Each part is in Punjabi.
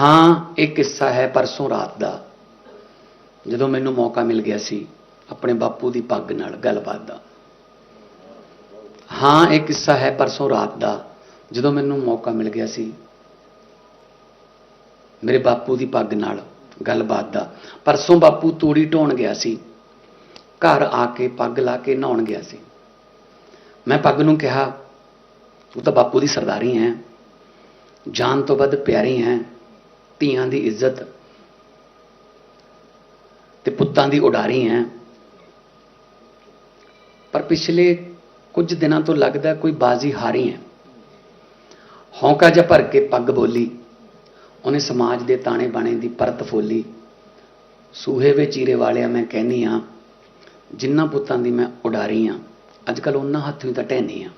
ਹਾਂ, ਇਹ ਕਿੱਸਾ ਹੈ ਪਰਸੋਂ ਰਾਤ ਦਾ। ਜਦੋਂ ਮੈਨੂੰ ਮੌਕਾ ਮਿਲ ਗਿਆ ਸੀ, ਆਪਣੇ ਬਾਪੂ ਦੀ ਪੱਗ ਨਾਲ ਗੱਲਬਾਤ ਦਾ। ਹਾਂ, ਇਹ ਕਿੱਸਾ ਹੈ ਪਰਸੋਂ ਰਾਤ ਦਾ, ਜਦੋਂ ਮੈਨੂੰ ਮੌਕਾ ਮਿਲ ਗਿਆ ਸੀ, ਮੇਰੇ ਬਾਪੂ ਦੀ ਪੱਗ ਨਾਲ ਗੱਲਬਾਤ ਦਾ। ਪਰਸੋਂ ਬਾਪੂ ਤੂੜੀ ਢੋਣ ਗਿਆ ਸੀ। ਘਰ ਆ ਕੇ ਪੱਗ ਲਾ ਕੇ ਨਹਾਉਣ ਗਿਆ ਸੀ। ਮੈਂ ਪੱਗ ਨੂੰ ਕਿਹਾ, ਤੂੰ ਤਾਂ ਬਾਪੂ ਦੀ ਸਰਦਾਰੀ ਹੈ। ਜਾਨ ਤੋਂ ਵੱਧ ਪਿਆਰੀ ਹੈ। ਧੀਆਂ ਦੀ ਇੱਜ਼ਤ ਤੇ ਪੁੱਤਾਂ ਦੀ ਉਡਾਰੀ ਹੈ। ਪਰ ਪਿਛਲੇ ਕੁਝ ਦਿਨਾਂ ਤੋਂ ਲੱਗਦਾ ਕੋਈ ਬਾਜ਼ੀ ਹਾਰੀ ਹੈ। ਹੌਂਕਾ ਜਿਹਾ ਭਰ ਕੇ ਪੱਗ ਬੋਲੀ, ਉਹਨੇ ਸਮਾਜ ਦੇ ਤਾਣੇ ਬਾਣੇ ਦੀ ਪਰਤ ਫੋਲੀ। ਸੂਹੇ ਵੇ ਚੀਰੇ ਵਾਲਿਆ ਮੈਂ ਕਹਿਨੀ ਆ, ਜਿੰਨਾ ਪੁੱਤਾਂ ਦੀ ਮੈਂ ਉਡਾਰੀ ਆ, ਅੱਜ ਕੱਲ ਉਹਨਾਂ ਹੱਥੋਂ ਹੀ ਤਾਂ ਢਹਿਨੀ ਆ।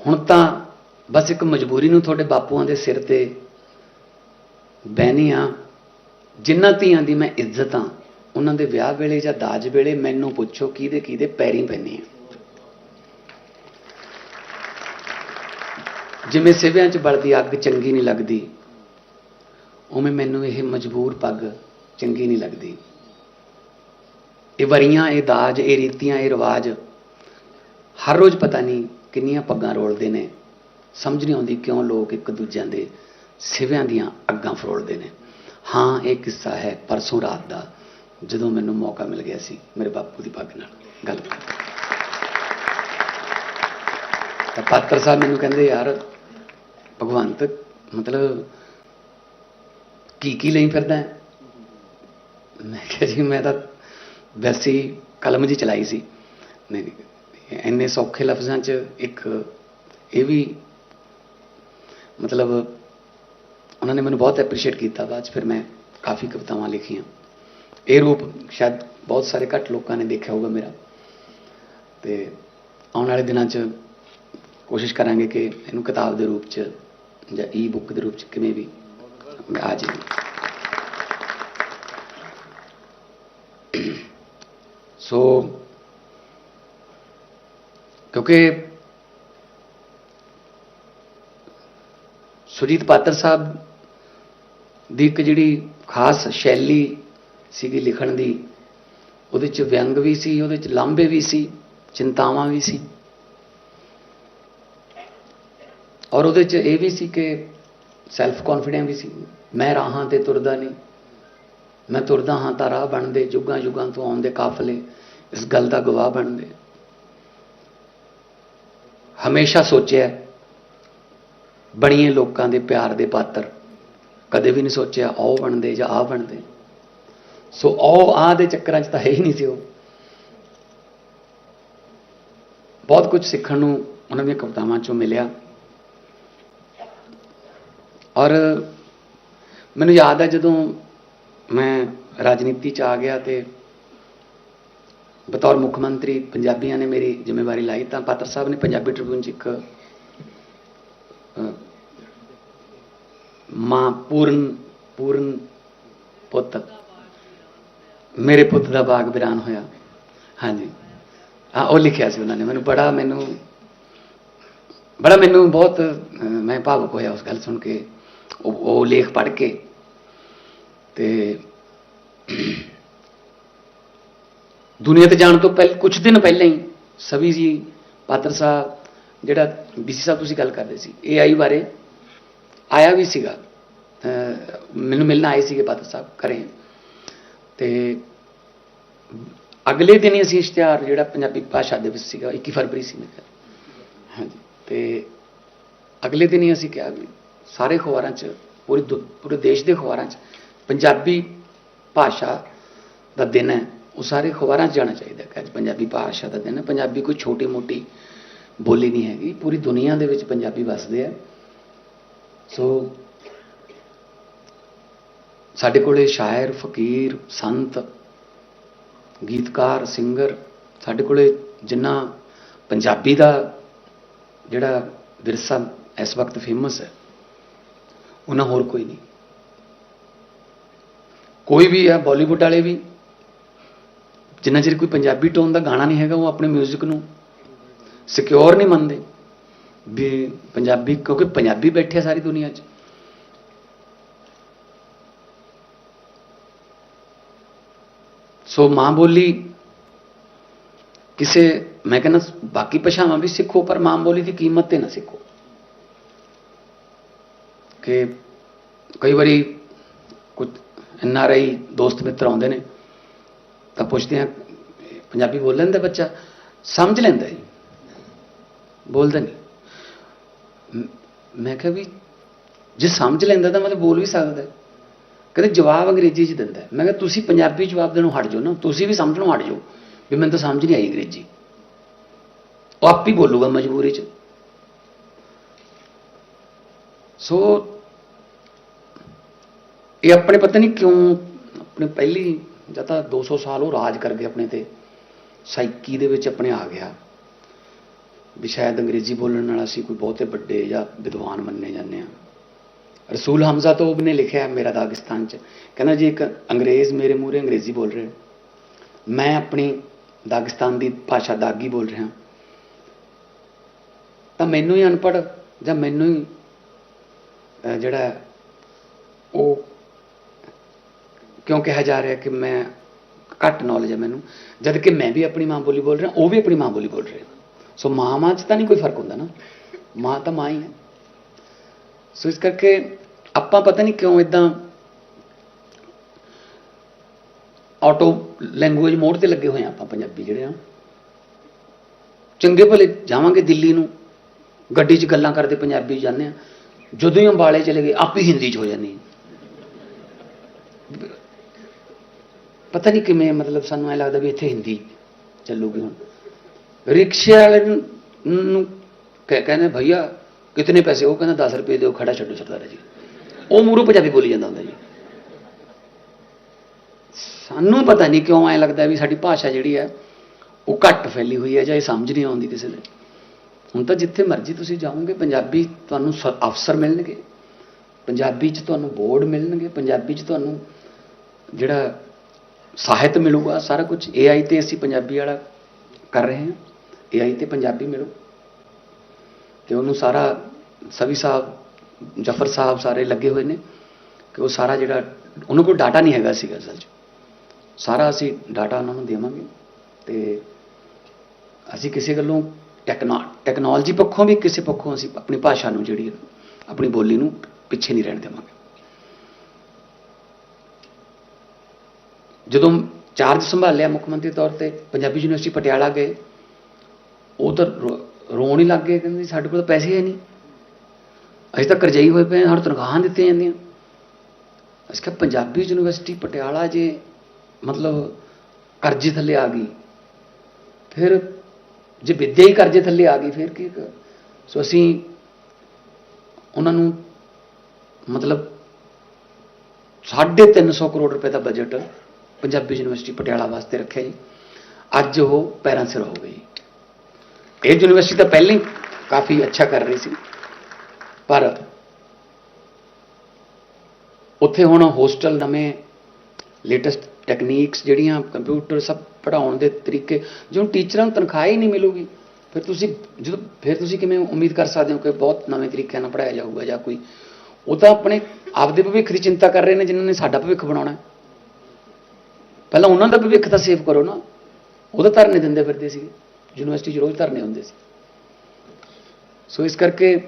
ਹੁਣ ਤਾਂ ਬਸ ਇੱਕ ਮਜਬੂਰੀ ਨੂੰ ਤੁਹਾਡੇ ਬਾਪੂਆਂ ਦੇ ਸਿਰ ਤੇ ਬਹਿਨੀ ਆ। ਜਿਨ੍ਹਾਂ ਧੀਆਂ ਦੀ ਮੈਂ ਇੱਜ਼ਤ ਆ, ਉਹਨਾਂ ਦੇ ਵਿਆਹ ਵੇਲੇ ਜਾਂ ਦਾਜ ਵੇਲੇ ਮੈਨੂੰ ਪੁੱਛੋ ਕਿਹਦੇ ਕਿਹਦੇ ਪੈਰੀ ਪੈਣੀ ਆ। ਜਿਵੇਂ ਸਿਵਿਆਂ 'ਚ ਬਲਦੀ ਅੱਗ ਚੰਗੀ ਨਹੀਂ ਲੱਗਦੀ, ਉਵੇਂ ਮੈਨੂੰ ਇਹ ਮਜਬੂਰ ਪੱਗ ਚੰਗੀ ਨਹੀਂ ਲੱਗਦੀ। ਇਹ ਵਰੀਆਂ, ਇਹ ਦਾਜ, ਇਹ ਰੀਤੀਆਂ, ਇਹ ਰਿਵਾਜ ਹਰ ਰੋਜ਼ ਪਤਾ ਨਹੀਂ ਕਿੰਨੀਆਂ ਪੱਗਾਂ ਰੋਲਦੇ ਨੇ। ਸਮਝ ਨਹੀਂ ਆਉਂਦੀ ਕਿਉਂ ਲੋਕ ਇੱਕ ਦੂਜਿਆਂ ਦੇ ਸਿਵਿਆਂ ਦੀਆਂ ਅੱਗਾਂ ਫਰੋੜਦੇ ਨੇ। ਹਾਂ, ਇਹ ਕਿੱਸਾ ਹੈ ਪਰਸੋਂ ਰਾਤ ਦਾ, ਜਦੋਂ ਮੈਨੂੰ ਮੌਕਾ ਮਿਲ ਗਿਆ ਸੀ ਮੇਰੇ ਬਾਪੂ ਦੀ ਪੱਗ ਨਾਲ ਗੱਲ ਕਰਨ ਤਾਂ ਪਾਤਰ ਸਾਹਿਬ ਮੈਨੂੰ ਕਹਿੰਦੇ, ਯਾਰ, ਭਗਵੰਤ, ਮਤਲਬ ਕੀ ਕੀ ਲਈ ਫਿਰਦਾ ਹੈ? ਮੈਂ ਕਿਹਾ ਜੀ, ਮੈਂ ਤਾਂ ਵੈਸੇ ਹੀ ਕਲਮ ਜੀ ਚਲਾਈ ਸੀ। ਨਹੀਂ, ਇੰਨੇ ਸੌਖੇ ਲਫ਼ਜ਼ਾਂ 'ਚ ਇੱਕ ਇਹ ਵੀ ਮਤਲਬ ਉਹਨਾਂ ਨੇ ਮੈਨੂੰ ਬਹੁਤ ਐਪਰੀਸ਼ੀਏਟ ਕੀਤਾ। ਬਾਅਦ 'ਚ ਫਿਰ ਮੈਂ ਕਾਫੀ ਕਵਿਤਾਵਾਂ ਲਿਖੀਆਂ। ਇਹ ਰੂਪ ਸ਼ਾਇਦ ਬਹੁਤ ਸਾਰੇ ਘੱਟ ਲੋਕਾਂ ਨੇ ਦੇਖਿਆ ਹੋਊਗਾ ਮੇਰਾ। ਤੇ ਆਉਣ ਵਾਲੇ ਦਿਨਾਂ 'ਚ ਕੋਸ਼ਿਸ਼ ਕਰਾਂਗੇ ਕਿ ਇਹਨੂੰ ਕਿਤਾਬ ਦੇ ਰੂਪ 'ਚ ਜਾਂ ਈ ਬੁੱਕ ਦੇ ਰੂਪ 'ਚ ਕਿਵੇਂ ਵੀ ਆ ਜਾਵੇ। ਸੋ ਕਿਉਂਕਿ ਸੁਰਜੀਤ ਪਾਤਰ ਸਾਹਿਬ ਦੀ ਇੱਕ ਜਿਹੜੀ ਖਾਸ ਸ਼ੈਲੀ ਸੀਗੀ ਲਿਖਣ ਦੀ, ਉਹਦੇ ਚ ਵਿਅੰਗ ਵੀ ਸੀ, ਉਹਦੇ ਚ ਲਾਂਭੇ ਵੀ ਸੀ, ਚਿੰਤਾਵਾਂ ਵੀ ਸੀ। ਔਰ ਉਹਦੇ ਚ ਇਹ ਵੀ ਸੀ ਕਿ ਸੈਲਫ ਕੌਨਫੀਡੈਂਸ ਵੀ ਸੀ। ਮੈਂ ਰਾਹਾਂ ਤੇ ਤੁਰਦਾ ਨਹੀਂ, ਮੈਂ ਤੁਰਦਾ ਹਾਂ ਤਾਂ ਰਾਹ ਬਣਦੇ, ਜੁਗਾਂ ਜੁਗਾਂ ਤੋਂ ਆਉਂਦੇ ਕਾਫਲੇ, ਇਸ ਗੱਲ ਦਾ ਗਵਾਹ ਬਣਦੇ। ਹਮੇਸ਼ਾ ਸੋਚਿਆ ਬਣੀਏ ਲੋਕਾਂ ਦੇ ਪਿਆਰ ਦੇ ਪਾਤਰ। ਕਦੇ ਵੀ ਨਹੀਂ ਸੋਚਿਆ ਆਹ ਬਣਦੇ ਜਾਂ ਆਹ ਬਣਦੇ। ਸੋ ਆਹ ਆਹ ਦੇ ਚੱਕਰਾਂ 'ਚ ਤਾਂ ਹੈ ਹੀ ਨਹੀਂ ਸੀ ਉਹ। ਬਹੁਤ ਕੁਝ ਸਿੱਖਣ ਨੂੰ ਉਹਨਾਂ ਦੀਆਂ ਕਵਿਤਾਵਾਂ 'ਚੋਂ ਮਿਲਿਆ। ਔਰ ਮੈਨੂੰ ਯਾਦ ਹੈ ਜਦੋਂ ਮੈਂ ਰਾਜਨੀਤੀ 'ਚ ਆ ਗਿਆ ਤੇ ਬਤੌਰ ਮੁੱਖ ਮੰਤਰੀ ਪੰਜਾਬੀਆਂ ਨੇ ਮੇਰੀ ਜ਼ਿੰਮੇਵਾਰੀ ਲਾਈ ਤਾਂ ਪਾਤਰ ਸਾਹਿਬ ਨੇ ਪੰਜਾਬੀ ਟ੍ਰਿਬਿਊਨ 'ਚ ਇੱਕ ਮਾਂ ਪੂਰਨ ਪੂਰਨ ਪੁੱਤ। ਮੇਰੇ ਪੁੱਤ ਦਾ ਬਾਗ ਬਿਰਾਨ ਹੋਇਆ। ਹਾਂਜੀ। ਹਾਂ ਉਹ ਲਿਖਿਆ ਸੀ ਉਹਨਾਂ ਨੇ। ਮੈਨੂੰ ਬੜਾ ਮੈਨੂੰ ਬੜਾ ਮੈਨੂੰ ਬਹੁਤ ਮੈਂ ਭਾਵੁਕ ਹੋਇਆ ਉਸ ਗੱਲ ਸੁਣ ਕੇ। ਉਹ ਉਹ ਲੇਖ ਪੜ੍ਹ ਕੇ। ਤੇ ਦੁਨੀਆ ਤੇ ਜਾਣ ਤੋਂ ਪਹਿਲ ਕੁਝ ਦਿਨ ਪਹਿਲਾਂ ਹੀ ਸਵੀ ਜੀ, ਪਾਤਰ ਸਾਹਿਬ ਜਿਹੜਾ ਬੀਸੀ ਸਾਹਿਬ ਤੁਸੀਂ ਗੱਲ ਕਰਦੇ ਸੀ ਏਆਈ ਬਾਰੇ ਆਇਆ ਵੀ ਸੀਗਾ ਮੈਨੂੰ ਮਿਲਣ ਆਏ ਸੀਗੇ ਪਾਤਰ ਸਾਹਿਬ ਘਰੇ। ਤੇ ਅਗਲੇ ਦਿਨ ਹੀ ਅਸੀਂ ਇਸ਼ਤਿਹਾਰ ਜਿਹੜਾ ਪੰਜਾਬੀ ਭਾਸ਼ਾ ਦੇ ਵਿੱਚ ਸੀਗਾ 21 ਫਰਵਰੀ ਸੀ ਮੇਰੇ ਹਾਂਜੀ, ਤੇ ਅਗਲੇ ਦਿਨ ਹੀ ਅਸੀਂ ਕਿਹਾ ਵੀ ਸਾਰੇ ਅਖਬਾਰਾਂ 'ਚ, ਪੂਰੀ ਦੁ- ਪੂਰੇ ਦੇਸ਼ ਦੇ ਅਖਬਾਰਾਂ 'ਚ ਪੰਜਾਬੀ ਭਾਸ਼ਾ ਦਾ ਦਿਨ ਹੈ, ਉਹ ਸਾਰੇ ਅਖਬਾਰਾਂ 'ਚ ਜਾਣਾ ਚਾਹੀਦਾ ਕਿ ਅੱਜ ਪੰਜਾਬੀ ਭਾਸ਼ਾ ਦਾ ਦਿਨ ਹੈ, ਪੰਜਾਬੀ ਕੋਈ ਛੋਟੀ ਮੋਟੀ ਬੋਲੀ ਨਹੀਂ ਹੈਗੀ, ਪੂਰੀ ਦੁਨੀਆ ਦੇ ਵਿੱਚ ਪੰਜਾਬੀ ਵੱਸਦੇ ਆ। ਸੋ ਸਾਡੇ ਕੋਲੇ ਸ਼ਾਇਰ, ਫਕੀਰ, ਸੰਤ, ਗੀਤਕਾਰ, ਸਿੰਗਰ, ਸਾਡੇ ਕੋਲੇ ਜਿੰਨਾ ਪੰਜਾਬੀ ਦਾ ਜਿਹੜਾ ਵਿਰਸਾ ਇਸ ਵਕਤ ਫੇਮਸ ਹੈ, ਉਹਨਾਂ ਹੋਰ ਕੋਈ ਨਹੀਂ। ਕੋਈ ਵੀ ਹੈ ਬਾਲੀਵੁੱਡ ਵਾਲੇ ਵੀ, ਜਿੰਨਾ ਚਿਰ ਕੋਈ ਪੰਜਾਬੀ ਟੋਨ ਦਾ ਗਾਣਾ ਨਹੀਂ ਹੈਗਾ, ਉਹ ਆਪਣੇ 뮤직 ਨੂੰ ਸਿਕਿਉਰ ਨਹੀਂ ਮੰਨਦੇ। ਵੀ ਪੰਜਾਬੀ, ਕਿਉਂਕਿ ਪੰਜਾਬੀ ਬੈਠੇ ਆ ਸਾਰੀ ਦੁਨੀਆ 'ਚ। ਸੋ ਮਾਂ ਬੋਲੀ ਕਿਸੇ, ਮੈਂ ਕਹਿੰਦਾ, ਬਾਕੀ ਭਾਸ਼ਾਵਾਂ ਵੀ ਸਿੱਖੋ, ਪਰ ਮਾਂ ਬੋਲੀ ਦੀ ਕੀਮਤ ਤੇ ਨਾ ਸਿੱਖੋ। ਕਿ ਕਈ ਵਾਰੀ ਕੁਝ ਐਨਆਰਆਈ ਦੋਸਤ ਮਿੱਤਰ ਆਉਂਦੇ ਨੇ, ਤਾਂ ਪੁੱਛਦੇ ਆ, ਪੰਜਾਬੀ ਬੋਲ ਲੈਂਦਾ ਬੱਚਾ? ਸਮਝ ਲੈਂਦਾ ਜੀ। ਬੋਲਦਾ ਨਹੀਂ। ਮੈਂ ਕਿਹਾ ਵੀ ਜੇ ਸਮਝ ਲੈਂਦਾ ਤਾਂ ਮਤਲਬ ਬੋਲ ਵੀ ਸਕਦਾ। ਹੈ। ਕਹਿੰਦੇ ਜਵਾਬ ਅੰਗਰੇਜ਼ੀ 'ਚ ਦਿੰਦਾ। ਮੈਂ ਕਿਹਾ ਤੁਸੀਂ ਪੰਜਾਬੀ ਜਵਾਬ ਦੇਣੋਂ ਹਟ ਜਾਓ ਨਾ। ਤੁਸੀਂ ਵੀ ਸਮਝਣੋਂ ਹਟ ਜਾਓ ਵੀ ਮੈਨੂੰ ਤਾਂ ਸਮਝ ਨਹੀਂ ਆਈ ਅੰਗਰੇਜ਼ੀ। ਉਹ ਆਪ ਹੀ ਬੋਲੂਗਾ ਮਜਬੂਰੀ 'ਚ। ਸੋ ਇਹ ਆਪਣੇ ਪਤਾ ਨਹੀਂ ਕਿਉਂ ਆਪਣੇ ਪਹਿਲੀ ਜਾਂ ਤਾਂ 200 ਸਾਲ ਉਹ ਰਾਜ ਕਰ ਗਏ ਆਪਣੇ ਤੇ। ਸਾਈਕੀ ਦੇ ਵਿੱਚ ਆਪਣੇ ਆ ਗਿਆ। ਵੀ ਸ਼ਾਇਦ ਅੰਗਰੇਜ਼ੀ ਬੋਲਣ ਨਾਲ ਅਸੀਂ ਕੋਈ ਬਹੁਤੇ ਵੱਡੇ ਜਾਂ ਵਿਦਵਾਨ ਮੰਨੇ ਜਾਂਦੇ ਆ ਰਸੂਲ ਹਮਜ਼ਾ ਤੋਬ ਨੇ ਲਿਖਿਆ ਮੇਰਾ ਦਾਗਿਸਤਾਨ ਚ। ਕਹਿੰਦਾ ਜੀ ਇੱਕ ਅੰਗਰੇਜ਼ ਮੇਰੇ ਮੂਹਰੇ ਅੰਗਰੇਜ਼ੀ ਬੋਲ ਰਹੇ ਮੈਂ ਆਪਣੀ ਦਾਗਿਸਤਾਨ ਦੀ ਭਾਸ਼ਾ ਦਾਗੀ ਬੋਲ ਰਿਹਾ ਤਾਂ ਮੈਨੂੰ ਹੀ ਅਨਪੜ੍ਹ ਜਾਂ ਮੈਨੂੰ ਹੀ ਜਿਹੜਾ ਉਹ ਕਿਉਂ ਕਿਹਾ ਜਾ ਰਿਹਾ ਕਿ ਮੈਂ ਘੱਟ ਨੌਲੇਜ ਹੈ ਮੈਨੂੰ? ਜਦ ਕਿ ਮੈਂ ਵੀ ਆਪਣੀ ਮਾਂ ਬੋਲੀ ਬੋਲ ਰਿਹਾ, ਉਹ ਵੀ ਆਪਣੀ ਮਾਂ ਬੋਲੀ ਬੋਲ ਰਿਹਾ ਸੋ ਮਾਂ ਮਾਂ 'ਚ ਤਾਂ ਨਹੀਂ ਕੋਈ ਫ਼ਰਕ ਹੁੰਦਾ ਨਾ। ਮਾਂ ਤਾਂ ਮਾਂ ਹੀ ਹੈ। ਸੋ ਇਸ ਕਰਕੇ ਆਪਾਂ ਪਤਾ ਨਹੀਂ ਕਿਉਂ ਇਦਾਂ ਆਟੋ ਲੈਂਗੁਏਜ ਮੋਡ ਤੇ ਲੱਗੇ ਹੋਏ ਆ ਆਪਾਂ ਪੰਜਾਬੀ ਜਿਹੜੇ ਆ। ਚੰਗੇ ਭਲੇ ਜਾਵਾਂਗੇ ਦਿੱਲੀ ਨੂੰ। ਗੱਡੀ 'ਚ ਗੱਲਾਂ ਕਰਦੇ ਪੰਜਾਬੀ ਜਾਂਦੇ ਆ ਜਦੋਂ ਹੀ ਅੰਬਾਲੇ ਚਲੇ ਗਏ, ਆਪ ਹੀ ਹਿੰਦੀ 'ਚ ਹੋ ਜਾਂਦੀ ਪਤਾ ਨਹੀਂ ਕਿਵੇਂ ਮਤਲਬ ਸਾਨੂੰ ਐ ਲੱਗਦਾ ਵੀ ਇੱਥੇ ਹਿੰਦੀ ਚੱਲੂਗੀ ਹੁਣ। ਰਿਕਸ਼ੇ ਵਾਲੇ ਨੂੰ ਨੂੰ ਕਹਿ- ਕਹਿੰਦੇ ਭਈਆ ਕਿਤਨੇ ਪੈਸੇ ਉਹ ਕਹਿੰਦਾ 10 ਰੁਪਏ ਦਿਓ ਖੜਾ ਛੱਡੋ ਸਰਦਾਰ ਜੀ ਉਹ ਮੂਰੂ ਪੰਜਾਬੀ ਬੋਲੀ ਜਾਂਦਾ ਹੁੰਦਾ ਜੀ ਸਾਨੂੰ ਪਤਾ ਨਹੀਂ ਕਿਉਂ ਐ ਲੱਗਦਾ ਵੀ ਸਾਡੀ ਭਾਸ਼ਾ ਜਿਹੜੀ ਹੈ ਉਹ ਘੱਟ ਫੈਲੀ ਹੋਈ ਹੈ ਜਾਂ ਇਹ ਸਮਝ ਨਹੀਂ ਆਉਂਦੀ ਕਿਸੇ ਦੇ ਹੁਣ ਤਾਂ ਜਿੱਥੇ ਮਰਜ਼ੀ ਤੁਸੀਂ ਜਾਓਗੇ ਪੰਜਾਬੀ ਤੁਹਾਨੂੰ ਸ- ਅਫਸਰ ਮਿਲਣਗੇ ਪੰਜਾਬੀ 'ਚ ਤੁਹਾਨੂੰ ਬੋਰਡ ਮਿਲਣਗੇ ਪੰਜਾਬੀ 'ਚ ਤੁਹਾਨੂੰ ਜਿਹੜਾ ਸਾਹਿਤ ਮਿਲੂਗਾ ਸਾਰਾ ਕੁਝ AI ਤੇ ਅਸੀਂ ਪੰਜਾਬੀ ਵਾਲਾ ਕਰ ਰਹੇ ਹਾਂ AI ਤੇ ਪੰਜਾਬੀ ਮਿਲੂ। ਤੇ ਉਹਨੂੰ ਸਾਰਾ ਸਵੀ ਸਾਹਿਬ, ਜਫਰ ਸਾਹਿਬ ਸਾਰੇ ਲੱਗੇ ਹੋਏ ਨੇ ਕਿ ਉਹ ਸਾਰਾ ਜਿਹੜਾ, ਉਹਨਾਂ ਕੋਲ ਡਾਟਾ ਨਹੀਂ ਹੈਗਾ ਸੀਗਾ ਅਸਲ 'ਚ। ਸਾਰਾ ਅਸੀਂ ਡਾਟਾ ਉਹਨਾਂ ਨੂੰ ਦੇਵਾਂਗੇ ਤੇ ਅਸੀਂ ਕਿਸੇ ਗੱਲੋਂ ਟੈਕਨੋ ਟੈਕਨੋਲੋਜੀ ਪੱਖੋਂ ਵੀ ਕਿਸੇ ਪੱਖੋਂ ਅਸੀਂ ਆਪਣੀ ਭਾਸ਼ਾ ਨੂੰ ਜਿਹੜੀ ਆਪਣੀ ਬੋਲੀ ਨੂੰ ਪਿੱਛੇ ਨਹੀਂ ਰਹਿਣ ਦੇਵਾਂਗੇ। ਜਦੋਂ ਚਾਰਜ ਸੰਭਾਲਿਆ ਮੁੱਖ ਮੰਤਰੀ ਤੌਰ ਤੇ, ਪੰਜਾਬੀ ਯੂਨੀਵਰਸਿਟੀ ਪਟਿਆਲਾ ਗਏ ਉਹ ਤਾਂ ਰੋ- ਰੋਣ ਹੀ ਲੱਗ ਗਏ, ਕਹਿੰਦੇ ਸਾਡੇ ਕੋਲ ਤਾਂ ਪੈਸੇ ਹੈ ਨਹੀਂ। ਅਸੀਂ ਤਾਂ ਕਰਜ਼ਾਈ ਹੋਏ ਪਏ ਹਾਂ, ਸਾਨੂੰ ਤਨਖਾਹਾਂ ਦਿੱਤੀਆਂ ਜਾਂਦੀਆਂ। ਅਸੀਂ ਕਿਹਾ, ਪੰਜਾਬੀ ਯੂਨੀਵਰਸਿਟੀ ਪਟਿਆਲਾ ਜੇ ਮਤਲਬ ਕਰਜ਼ੇ ਥੱਲੇ ਆ ਗਈ, ਫਿਰ ਜੇ ਵਿੱਦਿਆ ਹੀ ਕਰਜ਼ੇ ਥੱਲੇ ਆ ਗਈ, ਫਿਰ ਕੀ ਸੋ ਅਸੀਂ ਉਹਨਾਂ ਨੂੰ ਮਤਲਬ 350 ਕਰੋੜ ਰੁਪਏ ਦਾ ਬਜਟ ਪੰਜਾਬੀ ਯੂਨੀਵਰਸਿਟੀ ਪਟਿਆਲਾ ਵਾਸਤੇ ਰੱਖਿਆ ਜੀ। ਅੱਜ ਉਹ ਪੈਰਾਂ ਸਿਰ ਹੋ ਗਈ ਇਹ ਯੂਨੀਵਰਸਿਟੀ ਤਾਂ ਪਹਿਲਾਂ ਹੀ ਕਾਫੀ ਅੱਛਾ ਕਰ ਰਹੀ ਸੀ। ਪਰ ਉੱਥੇ ਹੁਣ ਹੋਸਟਲ ਨਵੇਂ ਲੇਟੈਸਟ ਟੈਕਨੀਕਸ ਜਿਹੜੀਆਂ ਕੰਪਿਊਟਰ ਸਭ ਪੜਾਉਣ ਦੇ ਤਰੀਕੇ ਜਿਉਂ ਟੀਚਰਾਂ ਨੂੰ ਤਨਖਾਹ ਹੀ ਨਹੀਂ ਮਿਲੂਗੀ, ਫਿਰ ਤੁਸੀਂ ਜਦੋਂ, ਫਿਰ ਤੁਸੀਂ ਕਿਵੇਂ ਉਮੀਦ ਕਰ ਸਕਦੇ ਹੋ ਕਿ ਬਹੁਤ ਨਵੇਂ ਤਰੀਕਿਆਂ ਨਾਲ ਪੜਾਇਆ ਜਾਊਗਾ ਜਾਂ ਕੋਈ? ਉਹ ਤਾਂ ਆਪਣੇ ਆਪਦੇ ਭਵਿੱਖ ਦੀ ਚਿੰਤਾ ਕਰ ਰਹੇ ਨੇ ਜਿਨ੍ਹਾਂ ਨੇ ਸਾਡਾ ਭਵਿੱਖ ਬਣਾਉਣਾ ਪਹਿਲਾਂ ਉਹਨਾਂ ਦਾ ਭਵਿੱਖ ਤਾਂ ਸੇਵ ਕਰੋ ਨਾ। ਉਹਦਾ ਧਰਨੇ ਦਿੰਦੇ ਫਿਰਦੇ ਸੀਗੇ। ਯੂਨੀਵਰਸਿਟੀ 'ਚ ਰੋਜ਼ ਧਰਨੇ ਹੁੰਦੇ ਸੀ। ਸੋ ਇਸ ਕਰਕੇ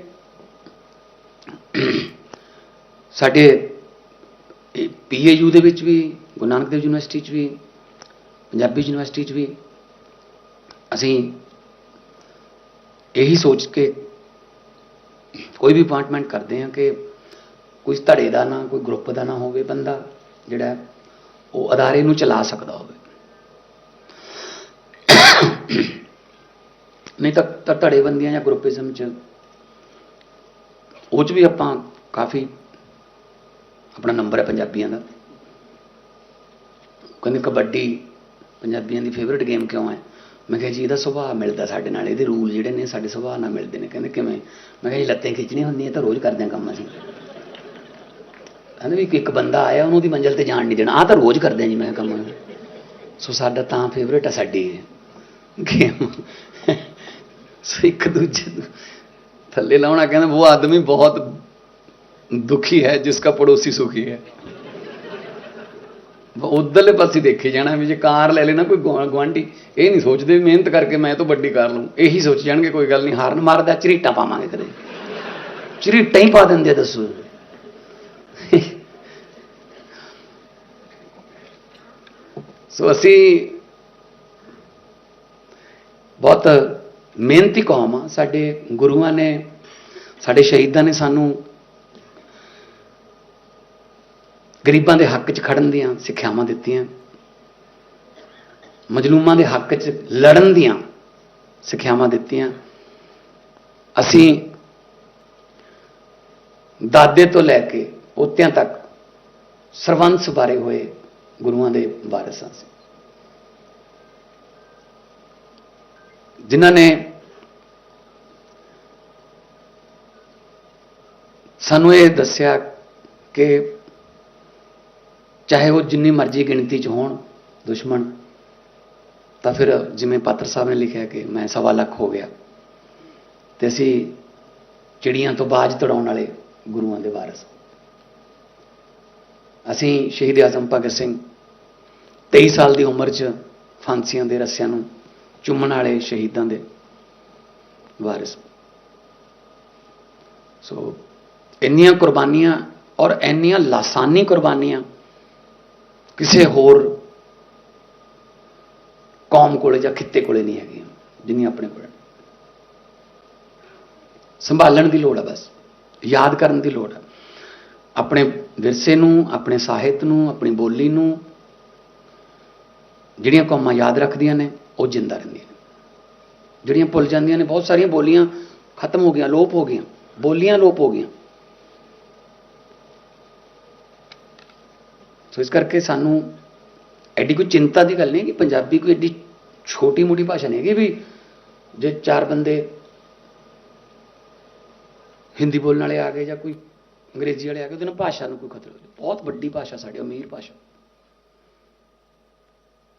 ਸਾਡੇ ਪੀਏਯੂ ਦੇ ਵਿੱਚ ਵੀ, ਗੁਰੂ ਨਾਨਕ ਦੇਵ ਯੂਨੀਵਰਸਿਟੀ 'ਚ ਵੀ, ਪੰਜਾਬੀ ਯੂਨੀਵਰਸਿਟੀ 'ਚ ਵੀ ਅਸੀਂ ਇਹੀ ਸੋਚ ਕੇ ਕੋਈ ਵੀ ਅਪਾਇੰਟਮੈਂਟ ਕਰਦੇ ਹਾਂ ਕਿ ਕੋਈ ਧੜੇ ਦਾ ਨਾ, ਕੋਈ ਗਰੁੱਪ ਦਾ ਨਾ ਹੋਵੇ ਬੰਦਾ ਜਿਹੜਾ ਉਹ ਅਦਾਰੇ ਨੂੰ ਚਲਾ ਸਕਦਾ ਹੋਵੇ। ਨਹੀਂ ਤਾਂ ਧੜੇਬੰਦੀਆਂ ਜਾਂ ਗਰੁੱਪਿਜ਼ਮ ਚ ਉਹ ਚ ਵੀ ਆਪਾਂ ਕਾਫੀ ਆਪਣਾ ਨੰਬਰ ਹੈ ਪੰਜਾਬੀਆਂ ਦਾ। ਕਹਿੰਦੇ ਕਬੱਡੀ ਪੰਜਾਬੀਆਂ ਦੀ ਫੇਵਰਿਟ ਗੇਮ ਕਿਉਂ ਹੈ? ਮੈਂ ਕਿਹਾ ਜੀ ਇਹਦਾ ਸੁਭਾਅ ਮਿਲਦਾ ਸਾਡੇ ਨਾਲ, ਇਹਦੇ ਰੂਲ ਜਿਹੜੇ ਨੇ ਸਾਡੇ ਸੁਭਾਅ ਨਾਲ ਮਿਲਦੇ ਨੇ। ਕਹਿੰਦੇ ਕਿਵੇਂ? ਮੈਂ ਕਿਹਾ ਜੀ ਲੱਤਾਂ ਖਿੱਚਣੀਆਂ ਹੁੰਦੀਆਂ ਤਾਂ ਰੋਜ਼ ਕਰਦੇ ਹਾਂ ਕੰਮ ਅਸੀਂ। ਕਹਿੰਦੇ ਵੀ ਇੱਕ ਬੰਦਾ ਆਇਆ, ਉਹਨੂੰ ਦੀ ਮੰਜ਼ਲ ਤੇ ਜਾਣ ਨਹੀਂ ਦੇਣਾ। ਆਹ ਤਾਂ ਰੋਜ਼ ਕਰਦੇ ਹਾਂ ਜੀ ਮੈਂ ਕਿਹਾ ਕੰਮ। ਸੋ ਸਾਡਾ ਤਾਂ ਫੇਵਰਿਟ ਹੈ ਸਾਡੀ ਗੇਮ ਸੋ ਇੱਕ ਦੂਜੇ ਨੂੰ ਥੱਲੇ ਲਾਉਣਾ ਕਹਿੰਦਾ, ਉਹ ਆਦਮੀ ਬਹੁਤ ਦੁਖੀ ਹੈ ਜਿਸਕਾ ਪੜੋਸੀ ਸੁਖੀ ਹੈ। ਉਧਰਲੇ ਪਾਸੇ ਦੇਖੇ ਜਾਣਾ ਵੀ ਜੇ ਕਾਰ ਲੈ ਲੈਣਾ ਕੋਈ ਗੁਆ- ਗੁਆਂਢੀ, ਇਹ ਨਹੀਂ ਸੋਚਦੇ ਵੀ ਮਿਹਨਤ ਕਰਕੇ ਮੈਂ ਤੋਂ ਵੱਡੀ ਕਰ ਲੂੰ ਇਹੀ ਸੋਚ ਜਾਣਗੇ, ਕੋਈ ਗੱਲ ਨਹੀਂ, ਹਾਰਨ ਮਾਰਦਾ, ਝਰੀਟਾ ਪਾਵਾਂਗੇ ਕਦੇ ਝਰੀਟਾ ਹੀ ਪਾ ਦਿੰਦੇ ਦੱਸੋ। ਸੋ ਅਸੀਂ ਬਹੁਤ ਮਿਹਨਤੀ ਕੌਮ ਆ, ਸਾਡੇ ਗੁਰੂਆਂ ਨੇ, ਸਾਡੇ ਸ਼ਹੀਦਾਂ ਨੇ ਸਾਨੂੰ ਗਰੀਬਾਂ ਦੇ ਹੱਕ 'ਚ ਖੜਨ ਦੀਆਂ ਸਿੱਖਿਆਵਾਂ ਦਿੱਤੀਆਂ, ਮਜਲੂਮਾਂ ਦੇ ਹੱਕ 'ਚ ਲੜਨ ਦੀਆਂ ਸਿੱਖਿਆਵਾਂ ਦਿੱਤੀਆਂ। ਅਸੀਂ ਦਾਦੇ ਤੋਂ ਲੈ ਕੇ ਪੋਤਿਆਂ ਤੱਕ ਸਰਵੰਸ ਬਾਰੇ ਹੋਏ ਗੁਰੂਆਂ ਦੇ ਵਾਰਿਸ ਹਾਂ ਜਿਨ੍ਹਾਂ ਨੇ ਸਾਨੂੰ ਇਹ ਦੱਸਿਆ ਕਿ ਚਾਹੇ ਉਹ ਜਿੰਨੀ ਮਰਜ਼ੀ ਗਿਣਤੀ 'ਚ ਹੋਣ ਦੁਸ਼ਮਣ, ਤਾਂ ਫਿਰ ਜਿਵੇਂ ਪਾਤਰ ਸਾਹਿਬ ਨੇ ਲਿਖਿਆ ਕਿ ਮੈਂ ਸਵਾ ਲੱਖ ਹੋ ਗਿਆ ਤੇ ਅਸੀਂ ਚਿੜੀਆਂ ਤੋਂ ਬਾਜ ਤੜਾਉਣ ਵਾਲੇ ਗੁਰੂਆਂ ਦੇ ਵਾਰਿਸ। ਅਸੀਂ ਸ਼ਹੀਦ ਆਜ਼ਮ ਭਗਤ ਸਿੰਘ 23 ਸਾਲ ਦੀ ਉਮਰ 'ਚ ਫਾਂਸੀਆਂ ਦੇ ਰੱਸਿਆਂ ਨੂੰ ਚੁੰਮਣ ਵਾਲੇ ਸ਼ਹੀਦਾਂ ਦੇ ਵਾਰਿਸ। ਸੋ ਇੰਨੀਆਂ ਕੁਰਬਾਨੀਆਂ ਔਰ ਇੰਨੀਆਂ ਲਾਸਾਨੀ ਕੁਰਬਾਨੀਆਂ ਕਿਸੇ ਹੋਰ ਕੌਮ ਕੋਲੇ ਜਾਂ ਖਿੱਤੇ ਕੋਲੇ ਨਹੀਂ ਹੈਗੀਆਂ, ਜਿੰਨੀਆਂ ਆਪਣੇ ਕੋਲ ਸੰਭਾਲਣ ਦੀ ਲੋੜ ਹੈ ਬਸ, ਯਾਦ ਕਰਨ ਦੀ ਲੋੜ ਹੈ ਆਪਣੇ ਵਿਰਸੇ ਨੂੰ, ਆਪਣੇ ਸਾਹਿਤ ਨੂੰ, ਆਪਣੀ ਬੋਲੀ ਨੂੰ, ਜਿਹੜੀਆਂ ਕੌਮਾਂ ਯਾਦ ਰੱਖਦੀਆਂ ਨੇ ਉਹ ਜਿੰਦਾ ਰਹਿੰਦੀਆਂ ਨੇ। ਜਿਹੜੀਆਂ ਭੁੱਲ ਜਾਂਦੀਆਂ ਨੇ, ਬਹੁਤ ਸਾਰੀਆਂ ਬੋਲੀਆਂ ਖਤਮ ਹੋ ਗਈਆਂ, ਲੋਪ ਹੋ ਗਈਆਂ, ਬੋਲੀਆਂ ਲੋਪ ਹੋ ਗਈਆਂ। ਸੋ ਇਸ ਕਰਕੇ ਸਾਨੂੰ ਐਡੀ ਕੋਈ ਚਿੰਤਾ ਦੀ ਗੱਲ ਨਹੀਂ ਕਿ ਪੰਜਾਬੀ ਕੋਈ ਐਡੀ ਛੋਟੀ ਮੋਟੀ ਭਾਸ਼ਾ ਨਹੀਂ ਹੈਗੀ ਵੀ ਜੇ ਚਾਰ ਬੰਦੇ ਹਿੰਦੀ ਬੋਲਣ ਵਾਲੇ ਆ ਗਏ ਜਾਂ ਕੋਈ ਅੰਗਰੇਜ਼ੀ ਵਾਲੇ ਆ ਗਏ, ਉਹਦੇ ਨਾਲ ਭਾਸ਼ਾ ਨੂੰ ਕੋਈ ਖਤਰਾ ਨਹੀਂ। ਬਹੁਤ ਵੱਡੀ ਭਾਸ਼ਾ, ਸਾਡੀ ਅਮੀਰ ਭਾਸ਼ਾ।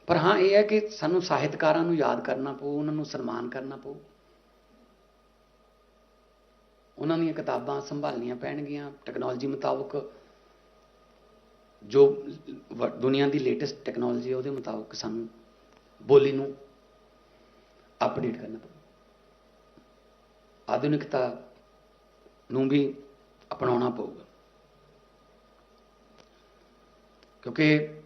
ਪਰ ਹਾਂ, ਇਹ ਹੈ ਕਿ ਸਾਨੂੰ ਸਾਹਿਤਕਾਰਾਂ ਨੂੰ ਯਾਦ ਕਰਨਾ ਪਊ, ਉਹਨਾਂ ਨੂੰ ਸਨਮਾਨ ਕਰਨਾ ਪਊ। ਉਹਨਾਂ ਦੀਆਂ ਕਿਤਾਬਾਂ ਸੰਭਾਲਣੀਆਂ ਪੈਣਗੀਆਂ। ਟੈਕਨੋਲੋਜੀ ਮੁਤਾਬਕ ਜੋ ਵ- ਦੁਨੀਆ ਦੀ ਲੇਟੈਸਟ ਟੈਕਨੋਲੋਜੀ ਹੈ, ਉਹਦੇ ਮੁਤਾਬਕ ਸਾਨੂੰ ਬੋਲੀ ਨੂੰ ਅਪਡੇਟ ਕਰਨਾ ਪਊ। ਆਧੁਨਿਕਤਾ ਨੂੰ ਵੀ ਅਪਣਾਉਣਾ ਪਊਗਾ। ਕਿਉਂਕਿ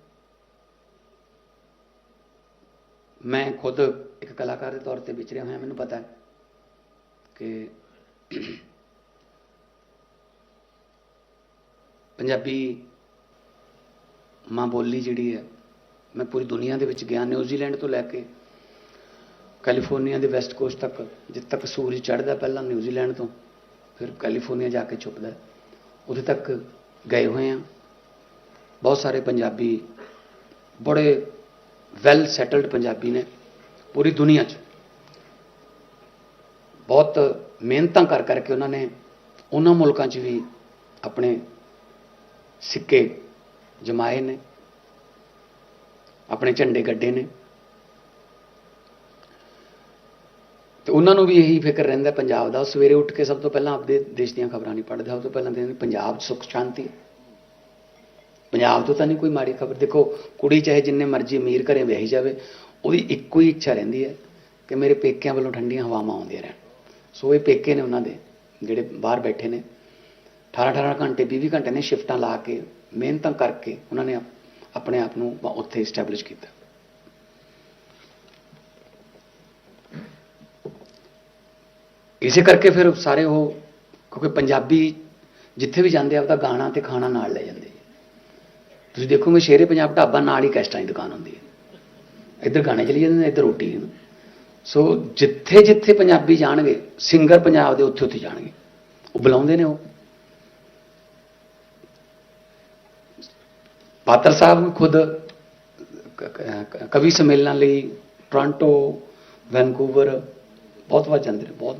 ਮੈਂ ਖੁਦ ਇੱਕ ਕਲਾਕਾਰ ਦੇ ਤੌਰ ਤੇ ਵਿਚਰਿਆ ਹੋਇਆ ਮੈਨੂੰ ਪਤਾ ਹੈ ਕਿ ਪੰਜਾਬੀ ਮਾਂ ਬੋਲੀ ਜਿਹੜੀ ਹੈ ਮੈਂ ਪੂਰੀ ਦੁਨੀਆ ਦੇ ਵਿੱਚ ਗਿਆ ਨਿਊਜ਼ੀਲੈਂਡ ਤੋਂ ਲੈ ਕੇ ਕੈਲੀਫੋਰਨੀਆ ਦੇ ਵੈਸਟ ਕੋਸਟ ਤੱਕ ਜਿੱਥੇ ਤੱਕ ਸੂਰਜ ਚੜ੍ਹਦਾ ਪਹਿਲਾਂ ਨਿਊਜ਼ੀਲੈਂਡ ਤੋਂ ਫਿਰ ਕੈਲੀਫੋਰਨੀਆ ਜਾ ਕੇ ਛੁਪਦਾ ਹੈ, ਉੱਥੇ ਤੱਕ ਗਏ ਹੋਏ ਆ ਬਹੁਤ ਸਾਰੇ ਪੰਜਾਬੀ ਬੜੇ ਵੈਲ ਸੈਟਲਡ ਪੰਜਾਬੀ ਨੇ ਪੂਰੀ ਦੁਨੀਆ 'ਚ। ਬਹੁਤ ਮਿਹਨਤਾਂ ਕਰ ਕਰਕੇ ਉਹਨਾਂ ਨੇ ਉਹਨਾਂ ਮੁਲਕਾਂ 'ਚ ਵੀ ਆਪਣੇ ਸਿੱਕੇ ਜਮਾਏ ਨੇ, ਆਪਣੇ ਝੰਡੇ ਗੱਡੇ ਨੇ। ਤੇ ਉਹਨਾਂ ਨੂੰ ਵੀ ਇਹੀ ਫਿਕਰ ਰਹਿੰਦਾ ਪੰਜਾਬ ਦਾ। ਉਹ ਸਵੇਰੇ ਉੱਠ ਕੇ ਸਭ ਤੋਂ ਪਹਿਲਾਂ ਆਪਦੇ ਦੇਸ਼ ਦੀਆਂ ਖਬਰਾਂ ਨਹੀਂ ਪੜ੍ਹਦੇ, ਸਭ ਤੋਂ ਪਹਿਲਾਂ ਦੇਖਦੇ ਪੰਜਾਬ 'ਚ ਸੁੱਖ ਸ਼ਾਂਤੀ ਹੈ। ਪੰਜਾਬ ਤੋਂ ਤਾਂ ਨਹੀਂ ਕੋਈ ਮਾੜੀ ਖਬਰ। ਦੇਖੋ, ਕੁੜੀ ਚਾਹੇ ਜਿੰਨੇ ਮਰਜ਼ੀ ਅਮੀਰ ਘਰੇ ਵਿਆਹੀ ਜਾਵੇ, ਉਹਦੀ ਇੱਕੋ ਹੀ ਇੱਛਾ ਰਹਿੰਦੀ ਹੈ ਕਿ ਮੇਰੇ ਪੇਕਿਆਂ ਵੱਲੋਂ ਠੰਡੀਆਂ ਹਵਾਵਾਂ ਆਉਂਦੀਆਂ ਰਹਿਣ। ਸੋ ਇਹ ਪੇਕੇ ਨੇ ਉਹਨਾਂ ਦੇ, ਜਿਹੜੇ ਬਾਹਰ ਬੈਠੇ ਨੇ। 18 18 ਘੰਟੇ 20 20 ਘੰਟੇ ਨੇ ਸ਼ਿਫਟਾਂ ਲਾ ਕੇ, ਮਿਹਨਤਾਂ ਕਰਕੇ ਉਹਨਾਂ ਨੇ ਆਪਣੇ ਆਪ ਨੂੰ ਉੱਥੇ ਸਟੈਬਲਿਸ਼ ਕੀਤਾ। ਇਸੇ ਕਰਕੇ ਫਿਰ ਸਾਰੇ ਉਹ, ਕਿਉਂਕਿ ਪੰਜਾਬੀ ਜਿੱਥੇ ਵੀ ਜਾਂਦੇ ਆ ਉਹਦਾ ਗਾਣਾ ਤੇ ਖਾਣਾ ਨਾਲ ਲੈ ਜਾਂਦੇ ਤੁਸੀਂ ਦੇਖੋਗੇ ਸ਼ੇਰੇ ਪੰਜਾਬ ਢਾਬਾ ਨਾਲ ਹੀ ਕੈਸਟਾਂ ਦੀ ਦੁਕਾਨ ਹੁੰਦੀ ਹੈ। ਇੱਧਰ ਗਾਣੇ ਚਲੀ ਜਾਂਦੇ ਨੇ, ਇੱਧਰ ਰੋਟੀ ਸੋ ਜਿੱਥੇ ਜਿੱਥੇ ਪੰਜਾਬੀ ਜਾਣਗੇ, ਸਿੰਗਰ ਪੰਜਾਬ ਦੇ ਉੱਥੇ ਉੱਥੇ ਜਾਣਗੇ। ਉਹ ਬੁਲਾਉਂਦੇ ਨੇ ਉਹ। ਪਾਤਰ ਸਾਹਿਬ ਵੀ ਖੁਦ ਕਵੀ ਸੰਮੇਲਨ ਲਈ ਟੋਰਾਂਟੋ, ਵੈਨਕੂਵਰ, ਬਹੁਤ ਵਾਰ ਜਾਂਦੇ ਨੇ, ਬਹੁਤ